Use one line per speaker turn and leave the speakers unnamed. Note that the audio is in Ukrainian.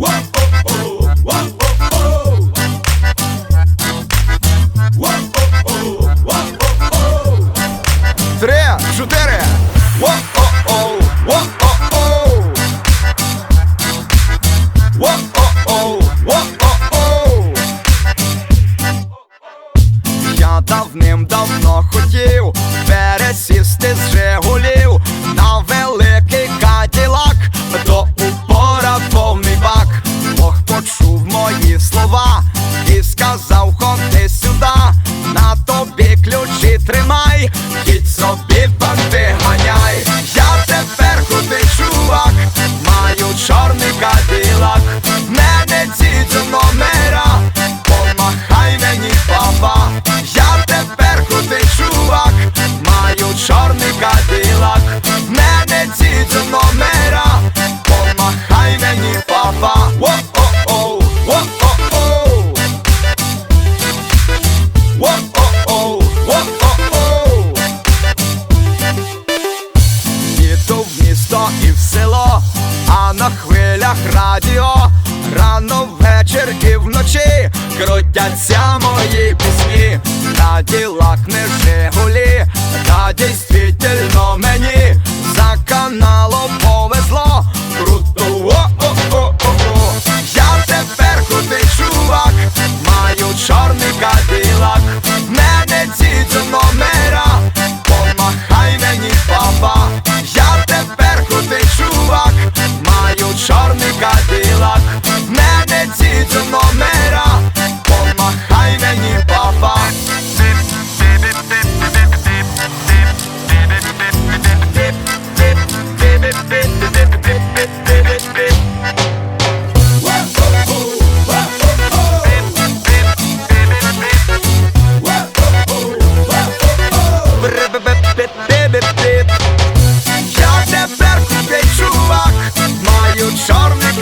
О-о-о, о давним-давно хотів пересісти з If I. крутяться мої пісні, на ділах не жигулі чорний